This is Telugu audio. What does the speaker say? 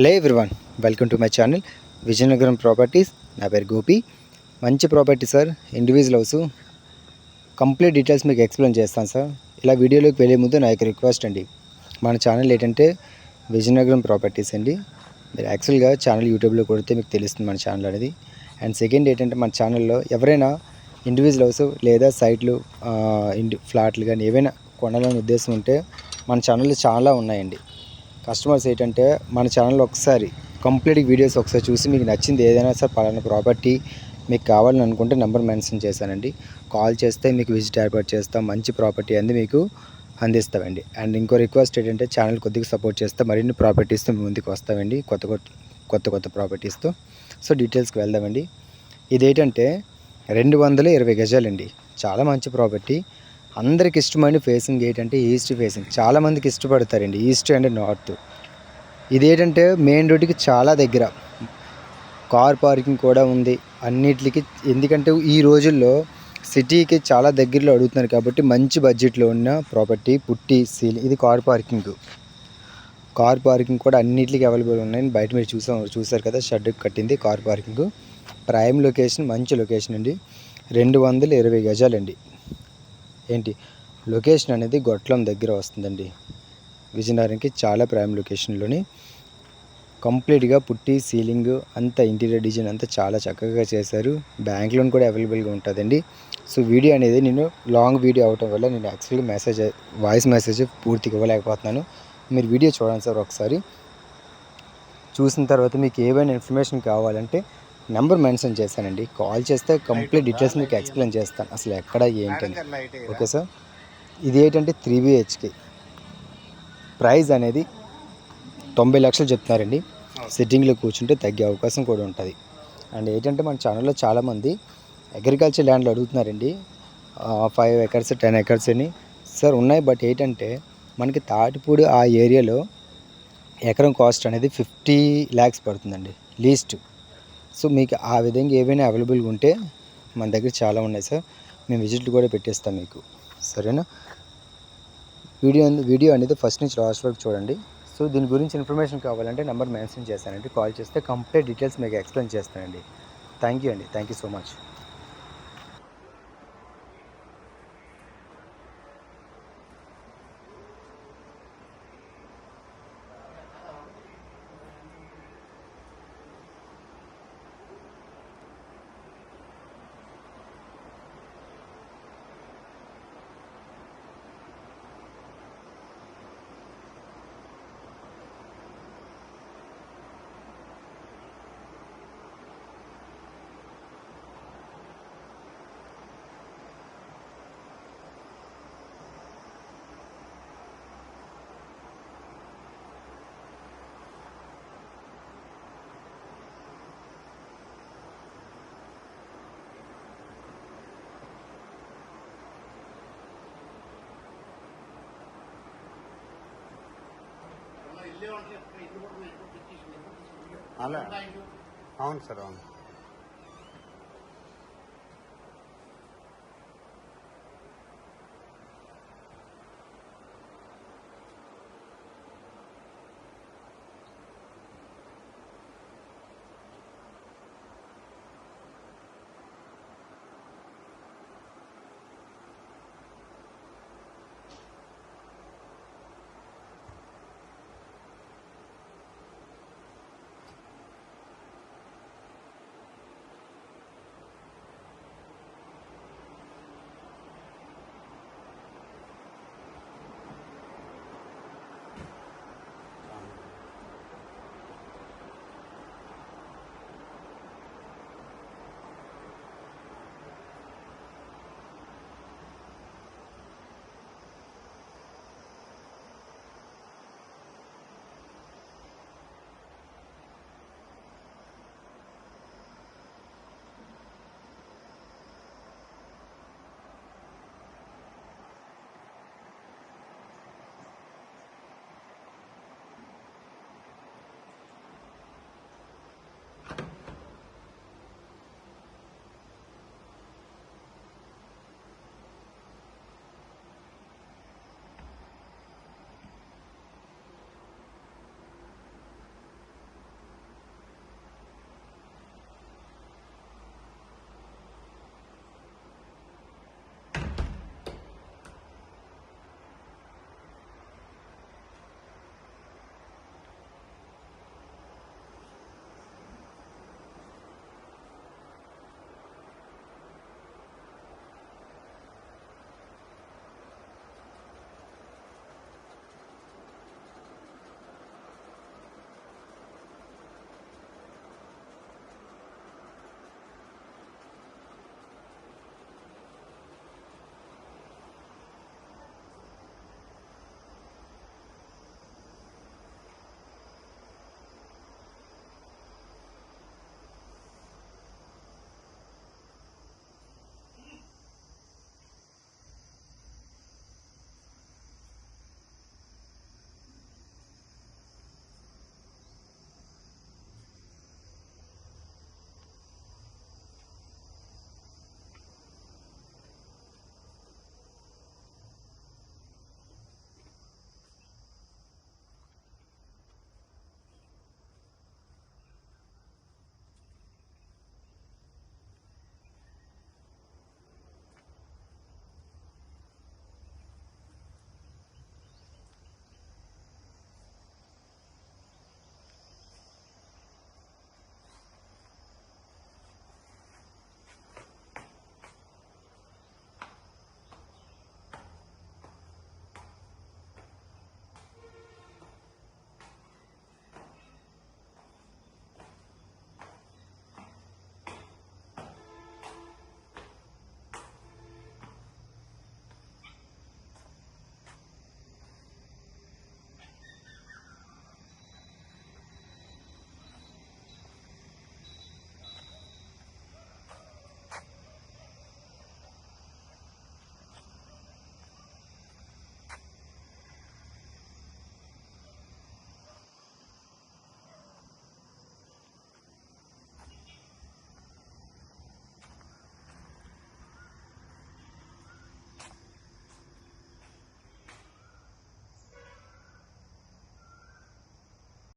Hello everyone welcome to my channel Vizianagaram properties. నా పేరు గోపి. మంచి property sir individual house complete details మీకు ఎక్స్ప్లెయిన్ చేస్తాను సార్. ఇలా వీడియోలోకి వెళ్ళే ముందు నా యొక్క రిక్వెస్ట్ అండి. మన ఛానల్ ఏంటంటే విజయనగరం ప్రాపర్టీస్ అండి. మీరు యాక్చువల్గా ఛానల్ యూట్యూబ్లో కొడితే మీకు తెలుస్తుంది మన ఛానల్ అనేది. అండ్ సెకండ్ ఏంటంటే మన ఛానల్లో ఎవరైనా ఇండివిజువల్ హౌస్ లేదా సైట్లు ఇండి ఫ్లాట్లు కానీ ఏవైనా కొనాలని ఉద్దేశం ఉంటే మన ఛానల్లో చాలా ఉన్నాయండి. కస్టమర్స్ ఏంటంటే మన ఛానల్ ఒకసారి కంప్లీట్ వీడియోస్ ఒకసారి చూసి మీకు నచ్చింది ఏదైనా సార్ పలానా ప్రాపర్టీ మీకు కావాలని అనుకుంటే నెంబర్ మెన్షన్ చేశానండి. కాల్ చేస్తే మీకు విజిట్ ఏర్పాటు చేస్తాం. మంచి ప్రాపర్టీ అంది మీకు అందిస్తామండి. అండ్ ఇంకో రిక్వెస్ట్ ఏంటంటే ఛానల్ కొద్దిగా సపోర్ట్ చేస్తే మరిన్ని ప్రాపర్టీస్తో మీ ముందుకు వస్తామండి. కొత్త కొత్త కొత్త కొత్త ప్రాపర్టీస్తో సో డీటెయిల్స్కి వెళ్దామండి. ఇదేంటంటే రెండు వందల ఇరవై గజాలండి. చాలా మంచి ప్రాపర్టీ. అందరికి ఇష్టమైన ఫేసింగ్ ఏంటంటే ఈస్ట్ ఫేసింగ్. చాలామందికి ఇష్టపడతారండి. East and north. ఇదేంటంటే మెయిన్ రోడ్డుకి చాలా దగ్గర. కార్ పార్కింగ్ కూడా ఉంది. అన్నిటికి ఎందుకంటే ఈ రోజుల్లో సిటీకి చాలా దగ్గరలో అడుగుతున్నారు కాబట్టి మంచి బడ్జెట్లో ఉన్న ప్రాపర్టీ పుట్టి సీల్ ఇది కార్ పార్కింగ్. కార్ పార్కింగ్ కూడా అన్నిటికీ అవైలబుల్ ఉన్నాయి. బయట మీరు చూసాం చూసారు కదా షెడ్ కట్టింది కార్ పార్కింగ్. ప్రైమ్ లొకేషన్ మంచి లొకేషన్ అండి. రెండు వందల ఇరవై గజాలండి. ఏంటి? లొకేషన్ అనేది గొట్లం దగ్గర వస్తుందండి. విజయనగరంకి చాలా ప్రైమ్ లొకేషన్లోని. కంప్లీట్గా పుట్టి సీలింగ్ అంతా ఇంటీరియర్ డిజైన్ అంతా చాలా చక్కగా చేశారు. బ్యాంక్ లోన్ కూడా అవైలబుల్గా ఉంటుందండి. సో వీడియో అనేది నేను లాంగ్ వీడియో అవటం వల్ల నేను యాక్చువల్గా మెసేజ్ వాయిస్ మెసేజ్ పూర్తిగా ఇవ్వలేకపోతున్నాను. మీరు వీడియో చూడండి సార్ ఒకసారి. చూసిన తర్వాత మీకు ఏవైనా ఇన్ఫర్మేషన్ కావాలంటే నెంబర్ మెన్షన్ చేశానండి. కాల్ చేస్తే కంప్లీట్ డీటెయిల్స్ మీకు ఎక్స్ప్లెయిన్ చేస్తాను. అసలు ఎక్కడ ఏంటని ఓకే సార్. ఇది ఏంటంటే త్రీ బిహెచ్కే. ప్రైస్ అనేది తొంభై లక్షలు చెప్తున్నారండి. సిట్టింగ్లో కూర్చుంటే తగ్గే అవకాశం కూడా ఉంటుంది. అండ్ ఏంటంటే మన ఛానల్లో చాలామంది అగ్రికల్చర్ ల్యాండ్లు అడుగుతున్నారండి. ఫైవ్ ఎకర్స్ టెన్ ఎకర్స్ అని. సార్ ఉన్నాయి. బట్ ఏంటంటే మనకి తాటిపూడి ఆ ఏరియాలో ఎకరం కాస్ట్ అనేది ఫిఫ్టీ ల్యాక్స్ పడుతుందండి. లీస్ట్. సో మీకు ఆ విధంగా ఏవైనా అవైలబుల్గా ఉంటే మన దగ్గర చాలా ఉన్నాయి సార్. మేము విజిట్లు కూడా పెట్టేస్తాం మీకు. సరేనా? వీడియో వీడియో అనేది ఫస్ట్ నుంచి లాస్ట్ వరకు చూడండి. సో దీని గురించి ఇన్ఫర్మేషన్ కావాలంటే నెంబర్ మెన్షన్ చేస్తానండి కాల్ చేస్తే కంప్లీట్ డీటెయిల్స్ మీకు ఎక్స్ప్లెయిన్ చేస్తానండి. థ్యాంక్ యూ అండి. Thank you so much. అలా అవును సార్ అవును